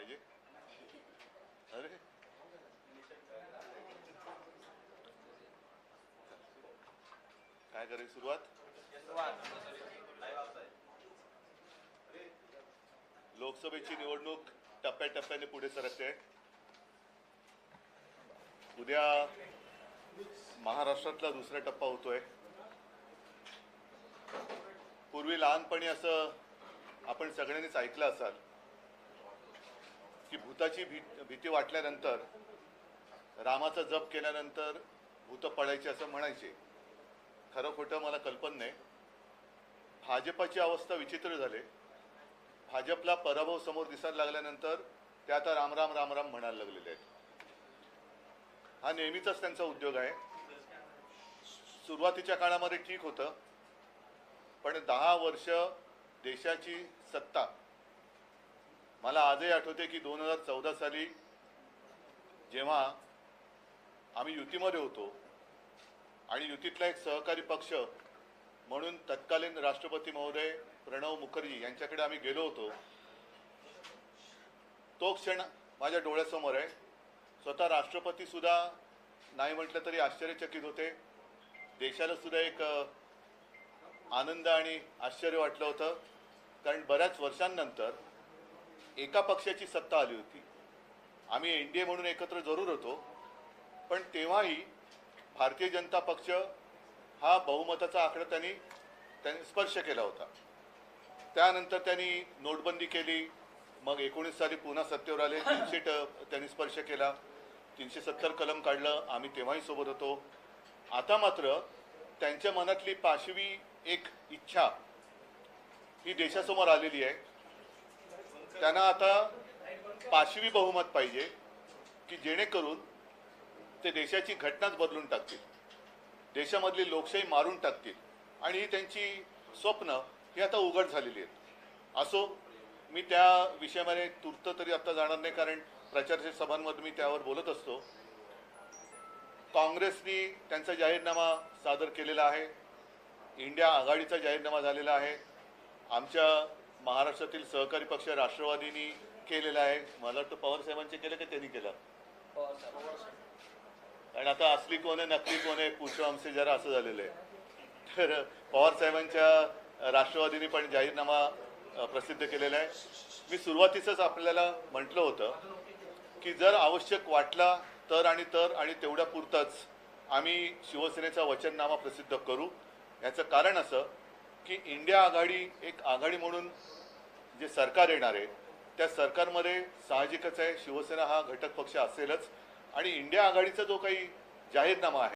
पाहिजे. अरे. काय करे सुरुवात? लोकसभेची निवडणूक टप्प्याटप्प्याने पुढे सरकते. उद्या महाराष्ट्रातला दुसरा टप्पा होतोय. पूर्वी लहानपणी असं आपण सगळ्यांनीच ऐकलं असाल. की भूताची भी भीती वाटल्यानंतर रामाचा जप केल्यानंतर भूत पडायचे असं म्हणायचे. खरं खोटं मला कल्पना नाही. भाजपाची अवस्था विचित्र झाले. भाजपला पराभव समोर दिसायला लागल्यानंतर ते आता रामराम रामराम म्हणायला लागलेले आहेत. हा नेहमीचाच त्यांचा उद्योग आहे. सुरुवातीच्या काळामध्ये ठीक होतं. पण दहा वर्ष देशाची सत्ता मला आजही आठवते की दोन हजार चौदा साली जेव्हा आम्ही युतीमध्ये होतो आणि युतीतला एक सहकारी पक्ष म्हणून तत्कालीन राष्ट्रपती महोदय प्रणव मुखर्जी यांच्याकडे आम्ही गेलो होतो तो क्षण माझ्या डोळ्यासमोर आहे. स्वतः राष्ट्रपती सुद्धा नाही म्हटलं तरी आश्चर्यचकित होते. देशाला सुद्धा एक आनंद आणि आश्चर्य वाटलं होतं. कारण बऱ्याच वर्षांनंतर एका पक्षाची सत्ता आली होती. आम्ही एन डी ए म्हणून एकत्र जरूर होतो पण तेव्हाही भारतीय जनता पक्ष हा बहुमताचा आकडा त्यांनी त्यांनी स्पर्श केला होता. त्यानंतर त्यांनी नोटबंदी केली मग एकोणीस साली पुन्हा सत्तेवर आले तीनशे ट- त्यांनी स्पर्श केला तीनशे सत्तर कलम काढलं आम्ही तेव्हाही सोबत होतो. आता मात्र त्यांच्या मनातली पाशवी एक इच्छा ही देशासमोर आलेली आहे. त्यांना आता पाशवी बहुमत पाहिजे की जेणेकरून ते देशाची घटनाच बदलून टाकतील. देशामधली लोकशाही मारून टाकतील. आणि ही त्यांची स्वप्न ही आता उघड झालेली आहेत. असो मी त्या विषयामध्ये तूर्त तरी आता जाणार नाही कारण प्रचारच्या सभांमध्ये मी त्यावर बोलत असतो. काँग्रेसनी त्यांचा जाहीरनामा सादर केलेला आहे. इंडिया आघाडीचा जाहीरनामा झालेला आहे. आमच्या महाराष्ट्रातील सहकारी पक्ष राष्ट्रवादीनी केलेला आहे. मला वाटतं पवार साहेबांचे केलं की त्यांनी केलं? कारण आता असली कोण आहे नकली कोण आहे पूछो आमचे जरा असं झालेलं आहे. तर पवार साहेबांच्या राष्ट्रवादीने पण जाहीरनामा प्रसिद्ध केलेला आहे. मी सुरुवातीचंच आपल्याला म्हटलं होतं की जर आवश्यक वाटला तर आणि तर आणि तेवढ्या पुरतंच आम्ही शिवसेनेचा वचननामा प्रसिद्ध करू. याचं कारण असं की इंडिया आघाडी एक आघाडी म्हणून जे सरकार येणार आहे त्या सरकारमध्ये साहजिकच आहे. शिवसेना हा घटक पक्ष असेलच. आणि इंडिया आघाडीचा जो काही जाहीरनामा आहे